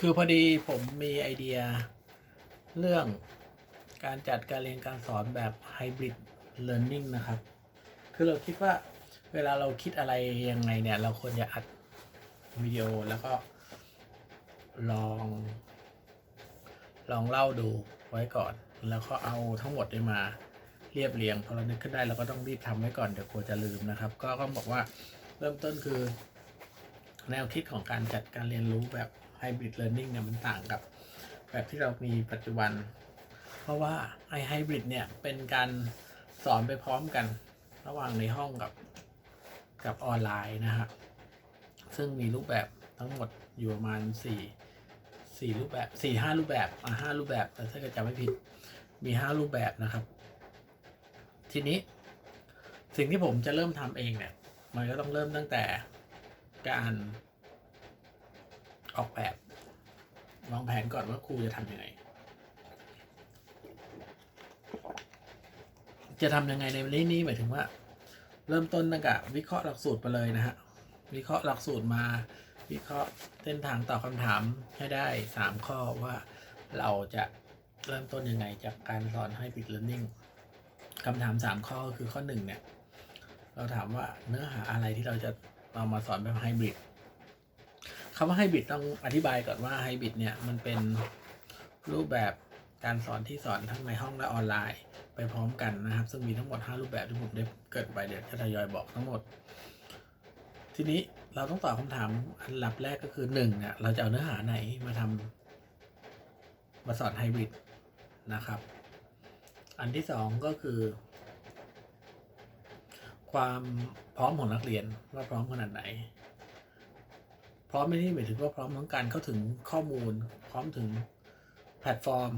คือพอดีผมมีไอเดียเรื่องการจัดการเรียนการสอนแบบ Hybrid Learning นะครับ คือเราคิดว่าเวลาเราคิดอะไรยังไงเนี่ย เราควรจะอัดวิดีโอแล้วก็ลอง ลองเล่าดูไว้ก่อน แล้วก็เอาทั้งหมดได้มาเรียบเรียงพอเรานึกขึ้นได้เราก็ต้องรีบทำไว้ก่อนเดี๋ยวกลัวจะลืมนะครับ ก็ต้องบอกว่าเริ่มต้นคือ แนวคิดของการจัดการเรียนรู้แบบ Hybrid Learning เนี่ยมันต่างกับ แบบที่เรามีปัจจุบัน เพราะว่าไอไฮบริดเนี่ยเป็นการสอนไปพร้อมกันระหว่างในห้องกับกับออนไลน์นะฮะซึ่งมีรูปแบบทั้งหมดอยู่ประมาณสี่สี่รูปแบบสี่ห้ารูปแบบอะห้ารูปแบบแต่ถ้าเกิดจำไม่ผิดมีห้ารูปแบบนะครับ ทีนี้สิ่งที่ผมจะเริ่มทำเองเนี่ย มันก็ต้องเริ่มตั้งแต่การ ออกแบบวางแผนก่อนว่าครูจะทำยังไง จะทำยังไงในนี้นี้หมายถึงว่า เริ่มต้นตั้งแต่วิเคราะห์หลักสูตรไปเลยนะฮะวิเคราะห์หลักสูตรมา วิเคราะห์เส้นทางตอบคำถามให้ได้สามข้อว่าเราจะเริ่มต้นยังไงจากการสอนให้ Hybrid Learning คำถามสามข้อคือข้อหนึ่งเนี่ย เราถามว่าเนื้อหาอะไรที่เราจะเอามาสอนแบบไฮบริด คำว่าไฮบริดต้องอธิบายก่อนว่าไฮบริดเนี่ยมันเป็นรูปแบบการสอนที่สอนทั้งในห้องและออนไลน์ ไปพร้อมกันนะครับ ซึ่งมีทั้งหมด 5 รูปแบบที่ผมได้เกิดไปเดี๋ยวจะทยอยบอกทั้งหมด ทีนี้เราต้องตอบคำถามอันดับแรกก็คือหนึ่งเนี่ยเราจะเอาเนื้อหาไหนมาทำมาสอนไฮบริดนะครับ อันที่สองก็คือ ความพร้อมของนักเรียนว่าพร้อมขนาดไหน พร้อมไม่ที่หมายถึงว่าพร้อมทั้งการเข้าถึงข้อมูล พร้อมถึงแพลตฟอร์ม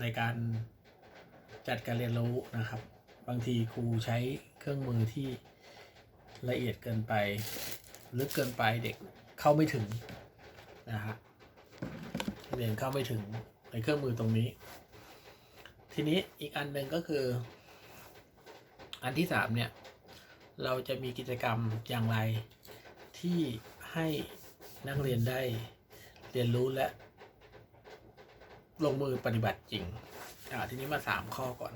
ในการจัดการเรียนรู้นะครับ บางทีครูใช้เครื่องมือที่ละเอียดเกินไปลึกเกินไปเด็กเข้าไม่ถึงนะฮะเรียนเข้าไม่ถึงในเครื่องมือตรงนี้ ทีนี้อีกอันหนึ่งก็คือ อันที่สามเนี่ยเราจะมีกิจกรรมอย่างไรที่ให้ นักเรียนได้เรียนรู้และ ลงมือปฏิบัติจริง อ่าทีนี้มาสามข้อก่อน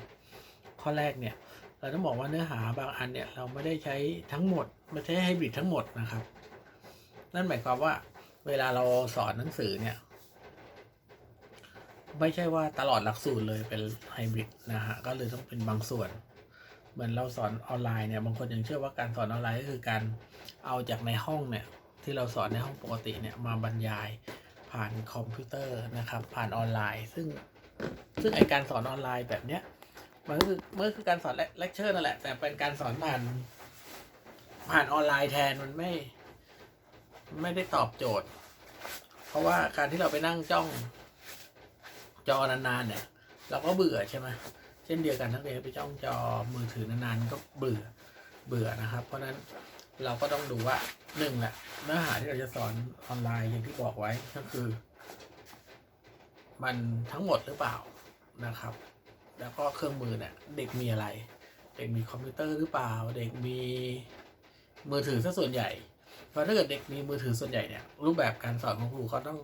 ข้อแรกเนี่ย เราต้องบอกว่าเนื้อหาบางอันเนี่ย เราไม่ได้ใช้ทั้งหมด ไม่ใช่ให้บิดทั้งหมดนะครับ นั่นหมายความว่า เวลาเราสอนหนังสือเนี่ย ไม่ใช่ว่าตลอดหลักสูตรเลยเป็นไฮบริดนะฮะก็เลยต้องเป็นบางส่วนเหมือนเราสอนออนไลน์เนี่ยบางคนยังเชื่อว่าการสอนออนไลน์ก็คือการเอาจากในห้องเนี่ย ที่เราสอนในห้องปกติเนี่ยมาบรรยายผ่านคอมพิวเตอร์นะครับ ผ่านออนไลน์ ซึ่งซึ่งไอการสอนออนไลน์แบบเนี้ยมันก็คือมันก็คือการสอนเลคเชอร์นั่นแหละ แต่เป็นการสอนผ่านผ่านออนไลน์แทนมันไม่ ไม่ได้ตอบโจทย์ เพราะว่าการที่เราไปนั่งจ้องจอนานๆเนี่ย เราก็เบื่อใช่ไหมเช่นเดียวกันนักเรียนไปจ้องจอมือถือนานๆก็เบื่อเบื่อนะครับ เพราะฉะนั้นเราก็ต้องดูว่า หนึ่งแหละเนื้อหาที่เราจะสอนออนไลน์อย่างที่บอกไว้ก็คือ มันทั้งหมดหรือเปล่านะครับ แล้วก็เครื่องมือเนี่ยเด็กมีอะไร เด็กมีคอมพิวเตอร์หรือเปล่า เด็กมีมือถือซะส่วนใหญ่เพราะถ้าเกิดเด็กมีมือถือส่วนใหญ่เนี่ยรูปแบบการสอนของครูเขาต้อง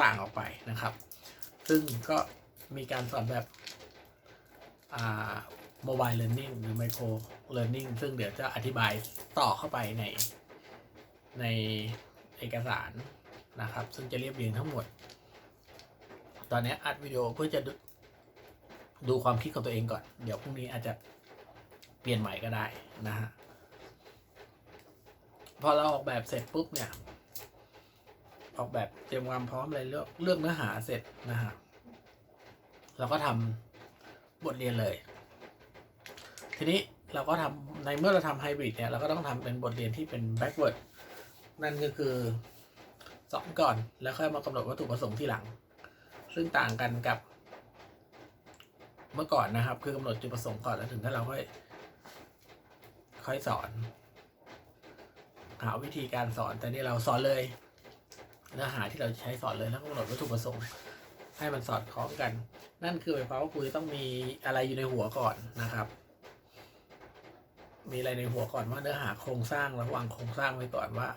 ต่างออกไปนะครับ ซึ่งก็มีการสอนแบบโมบายเล a ร์นิ่งหรือไมโครเล a ร์นิ่งซึ่งเดี๋ยวจะอธิบายต่อเข้าไปใน ในเอกสารนะครับ ซึ่งจะเรียบเรียงทั้งหมด ตอนนี้อัดวิดีโอเพื่อจะดูดูความคิดของตัวเองก่อน เดี๋ยวพรุ่งนี้อาจจะเปลี่ยนใหม่ก็ได้นะฮะ พอเราออกแบบเสร็จปุ๊บเนี่ย ออกแบบเตรียมความพร้อมอะไรเลือกเลือกเนื้อหาเสร็จนะฮะ เราก็ทำบทเรียนเลย ทีนี้เราก็ทำในเมื่อเราทำไฮบริดเนี่ย เราก็ต้องทำเป็นบทเรียนที่เป็น backward นั่นก็คือสอนก่อนแล้วค่อยมากำหนดวัตถุประสงค์ที่หลัง ซึ่งต่างกันกับเมื่อก่อนนะครับ คือกำหนดจุดประสงค์ก่อนแล้วถึงถ้าเราค่อยค่อยสอนหาวิธีการสอนแต่นี่เราสอนเลยเนื้อหาที่เราใช้สอนเลยแล้วกำหนดวัตถุประสงค์ให้มันสอดคล้องกัน นั่นคือหมายความว่าครูต้องมีอะไรอยู่ในหัวก่อนนะครับ มีอะไรในหัวก่อนว่าเนื้อหาโครงสร้างระหว่างโครงสร้างไว้ก่อนว่า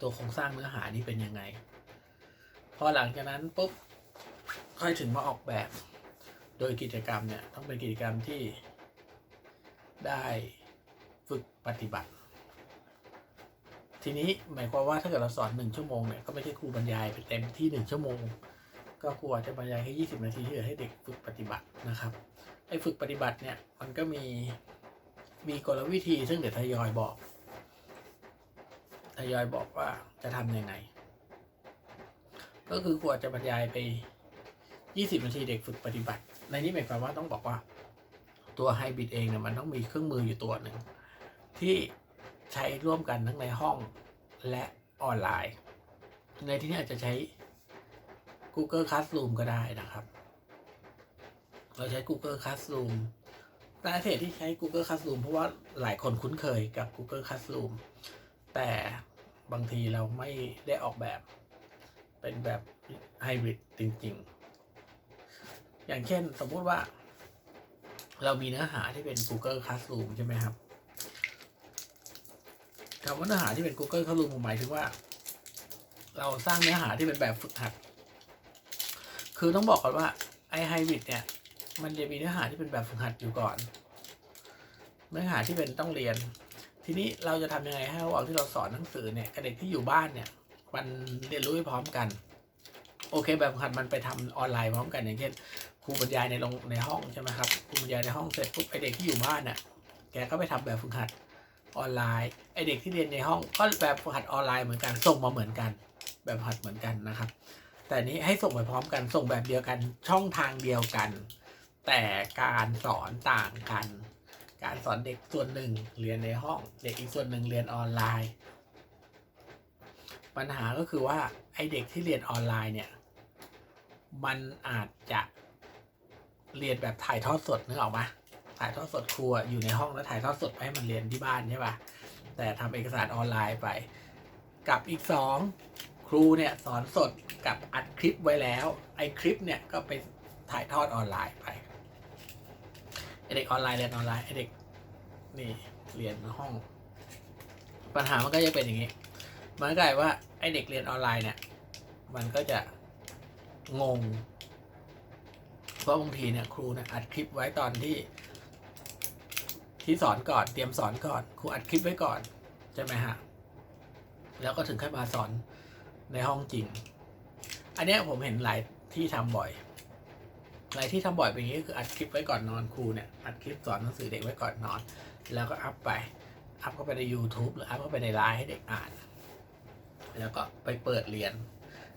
ตัวโครงสร้างเนื้อหานี้เป็นยังไง พอหลังจากนั้นปุ๊บค่อยถึงมาออกแบบ โดยกิจกรรมเนี่ยต้องเป็นกิจกรรมที่ได้ฝึกปฏิบัติ ทีนี้หมายความว่าถ้าเกิดเราสอนหนึ่งชั่วโมงเนี่ยก็ไม่ใช่ครูบรรยายไปเต็มที่หนึ่งชั่วโมง ก็ครูอาจจะบรรยายแค่ยี่สิบนาทีที่เหลือให้เด็กฝึกปฏิบัตินะครับไอ้ฝึกปฏิบัติเนี่ยมันก็มีมีกลวิธีซึ่งเดี๋ยวทยอยบอก ทยอยบอกว่าจะทำยังไง ก็คือครูอาจจะบรรยายไปยี่สิบนาทีเด็กฝึกปฏิบัติ ในนี้หมายความว่าต้องบอกว่า ตัวไฮบริดเองเนี่ยมันต้องมีเครื่องมืออยู่ตัวหนึ่ง ที่ใช้ร่วมกันทั้งในห้องและออนไลน์ ในที่นี้อาจจะใช้ Google Classroom ก็ได้นะครับ เราใช้ Google Classroom แต่เหตุที่ใช้ Google Classroom เพราะว่าหลายคนคุ้นเคยกับ Google Classroom แต่บางทีเราไม่ได้ออกแบบเป็นแบบไฮบริดจริง ๆ อย่างเช่นสมมุติว่า เรามีเนื้อหาที่เป็น Google Classroom ใช่ไหมครับคำว่าเนื้อหาที่เป็น Google Classroom หมายถึงว่า เราสร้างเนื้อหาที่เป็นแบบฝึกหัด คือต้องบอกก่อนว่าไอไฮบริดเนี่ย มันจะมีเนื้อหาที่เป็นแบบฝึกหัดอยู่ก่อน เนื้อหาที่เป็นต้องเรียน ทีนี้เราจะทำยังไงให้ระหว่างที่เราสอนหนังสือเนี่ยกับเด็กที่อยู่บ้านเนี่ย มันเรียนรู้ไปพร้อมกัน โอเค แบบหัดมันไปทำออนไลน์พร้อมกันอย่างเช่นครูบรรยายในโรงในห้องใช่ไหมครับครูบรรยายในห้องเสร็จปุ๊บไอเด็กที่อยู่บ้านเนี่ยแกก็ไปทำแบบฝึกหัดออนไลน์ไอเด็กที่เรียนในห้องก็แบบฝึกหัดออนไลน์เหมือนกันส่งมาเหมือนกัน แบบหัดเหมือนกันนะครับ แต่นี้ให้ส่งไปพร้อมกันส่งแบบเดียวกันช่องทางเดียวกัน แต่การสอนต่างกัน การสอนเด็กส่วนหนึ่งเรียนในห้อง เด็กอีกส่วนหนึ่งเรียนออนไลน์ ปัญหาก็คือว่าไอเด็กที่เรียนออนไลน์เนี่ย มันอาจจะเรียนแบบถ่ายทอดสดนึกออกไหมถ่ายทอดสดครูอะอยู่ในห้องแล้วถ่ายทอดสดให้มันเรียนที่บ้านใช่ปะแต่ทำเอกสารออนไลน์ไป กับอีกสองครูเนี่ยสอนสดกับอัดคลิปไว้แล้ว ไอคลิปเนี่ยก็ไปถ่ายทอดออนไลน์ไป เด็กออนไลน์เรียนออนไลน์เด็กนี่เรียนห้อง ปัญหามันก็จะเป็นอย่างนี้มันก็กลายว่าไอเด็กเรียนออนไลน์เนี่ย มันก็จะงงเพราะบางทีเนี่ยครูเนี่ยอัดคลิปไว้ตอนที่ ที่สอนก่อนเตรียมสอนก่อนครูอัดคลิปไว้ก่อนใช่ไหมฮะแล้วก็ถึงค่อยมาสอนในห้องจริง อันนี้ผมเห็นหลายที่ทำบ่อย หลายที่ทำบ่อยเป็นอย่างนี้คืออัดคลิปไว้ก่อนนอนครูเนี่ยอัดคลิปสอนหนังสือเด็กไว้ก่อนนอน แล้วก็อัพไปอัพเข้าไปใน YouTube หรืออัพเข้าไปในไลน์ให้เด็กอ่าน แล้วก็ไปเปิดเรียน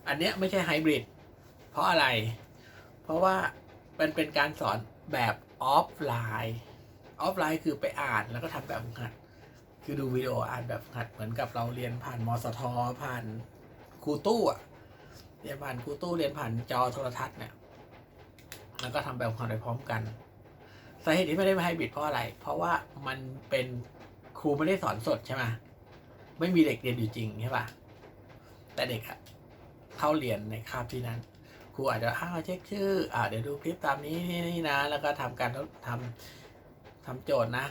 อันเนี้ยไม่ใช่ไฮบริดเพราะอะไร เพราะว่ามันเป็นการสอนแบบออฟไลน์ออฟไลน์คือไปอ่านแล้วก็ทำแบบฝึกหัด คือดูวิดีโออ่านแบบฝึกหัดเหมือนกับเราเรียนผ่านมสทผ่านครูตู้อะเรียนผ่านครูตู้เรียนผ่านจอโทรทัศน์เนี่ย แล้วก็ทำแบบฝึกหัดไปพร้อมกันสาเหตุที่ไม่ได้มาให้บิดเพราะอะไร เพราะว่ามันเป็นครูไม่ได้สอนสดใช่ไหมไม่มีเด็กเรียนอยู่จริงใช่ปะแต่เด็กอะเข้าเรียนในคาบที่นั้น ครูอาจจะอ้าวเช็คชื่ออ่าเดี๋ยวดูคลิปตามนี้นี่นี่นะ แล้วก็ทำการทำทำโจทย์นะ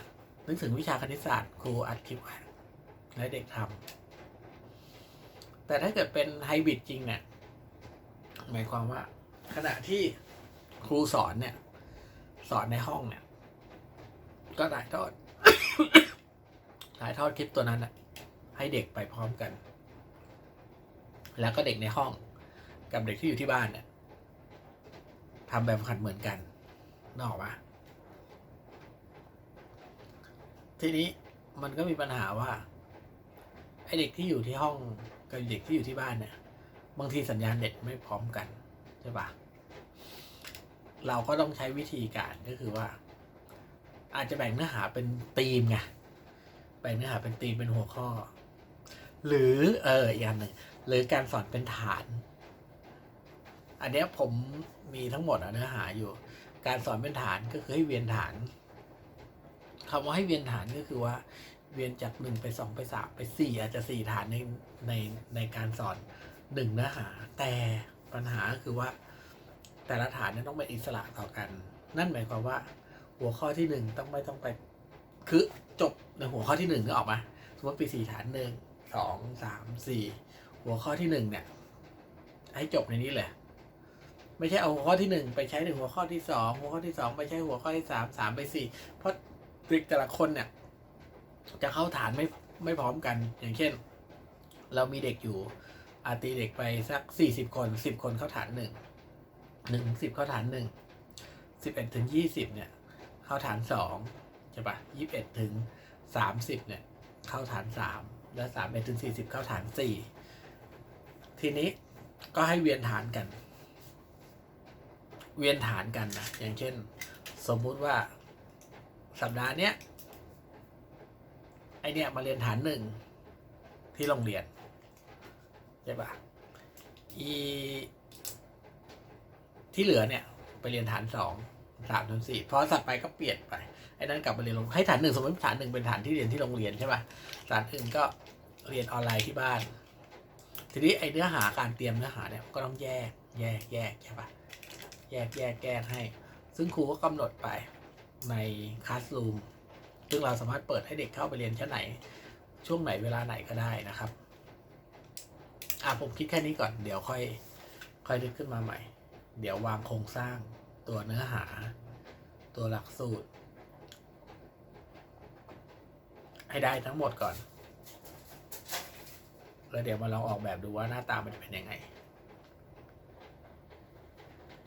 นึกถึงวิชาคณิตศาสตร์ครูอัดคลิปไว้แล้วเด็กทำแต่ถ้าเกิดเป็นไฮบริดจริงเนี่ยหมายความว่าขณะที่ ครูสอนเนี่ย สอนในห้องเนี่ย ก็ถ่ายทอดถ่ายทอดคลิปตัวนั้นนะให้เด็กไปพร้อมกัน แล้วก็เด็กในห้อง กับเด็กที่อยู่ที่บ้านเนี่ยทำแบบฝึกหัดเหมือนกันนกออกปะทีนี้มันก็มีปัญหาว่าไอเด็กที่อยู่ที่ห้องกับเด็กที่อยู่ที่บ้านเนี่ย บางทีสัญญาณเน็ตไม่พร้อมกันใช่ปะ เราก็ต้องใช้วิธีการก็คือว่า อาจจะแบ่งเนื้อหาเป็นธีมไงแบ่งเนื้อหาเป็นธีมเป็นหัวข้อ หรือเอออีกอย่างหนึ่งหรือการสอนเป็นฐาน อันนี้ผมมีทั้งหมดเนื้อหาอยู่ การสอนเป็นฐานก็คือให้เวียนฐานคำว่าให้เวียนฐานก็คือว่า เวียนจากหนึ่งไปสองไปสามไปสี่อาจจะสี่ฐานในในในการสอนหนึ่งเนื้อหา แต่ปัญหาคือว่า แต่ละฐานเนี่ยต้องเป็นอิสระต่อกัน นั่นหมายความว่า หัวข้อที่หนึ่งต้องไม่ต้องไป คือจบในหัวข้อที่หนึ่งก็ออกมาสมมติปีสี่ฐานหนึ่งสองสามสี่หัวข้อที่หนึ่งเนี่ย ให้จบในนี้เลยไม่ใช่เอาหัวข้อที่หนึ่งไปใช้ในหัวข้อที่สองหัวข้อที่สองไปใช้หัวข้อที่สามสามไปสี่เพราะเด็กแต่ละคนเนี่ย จะเข้าฐานไม่ไม่พร้อมกัน อย่างเช่น เรามีเด็กอยู่อาตีเด็กไปสักสี่สิบคนสิบคนเข้าฐานหนึ่ง หนึ่งสิบเข้าฐานหนึ่งสิบเอ็ดถึงยี่สิบเนี่ย เข้าฐานสองใช่ปะยี่สิบเอ็ดถึงสามสิบเนี่ย เข้าฐานสามแล้วสามเอ็ดถึงสี่สิบเข้าฐานสี่ทีนี้ก็ให้เวียนฐานกัน เวียนฐานกันนะอย่างเช่น สมมุติว่าสัปดาห์เนี้ยไอเนี้ยมาเรียนฐานหนึ่งที่โรงเรียนใช่ปะอี ที่เหลือเนี่ยไปเรียนฐานสองสามถึงสี่พอสัตว์ไปก็เปลี่ยนไปไอ้นั่นกลับมาเรียนโรงให้ฐานหนึ่งสมมติฐานหนึ่งเป็นฐานที่เรียนที่โรงเรียนใช่ปะฐานอื่นก็เรียนออนไลน์ที่บ้าน ทีนี้ไอ้เนื้อหาการเตรียมเนื้อหาเนี่ยก็ต้องแยก แยกแยกใช่ปะแยกแยกแยกให้ ซึ่งครูก็กำหนดไปในคลาส o ูมซึ่งเราสามารถเปิดให้เด็กเข้าไปเรียนชั้นไหน ช่วงไหนเวลาไหนก็ได้นะครับอะผมคิดแค่นี้ก่อนเดี๋ยวค่อย ค่อยนึกขึ้นมาใหม่ เดี๋ยววางโครงสร้างตัวเนื้อหา ตัวหลักสูตร ให้ได้ทั้งหมดก่อน แล้วเดี๋ยวมาลองออกแบบดูว่าหน้าตามันจะเป็นยังไง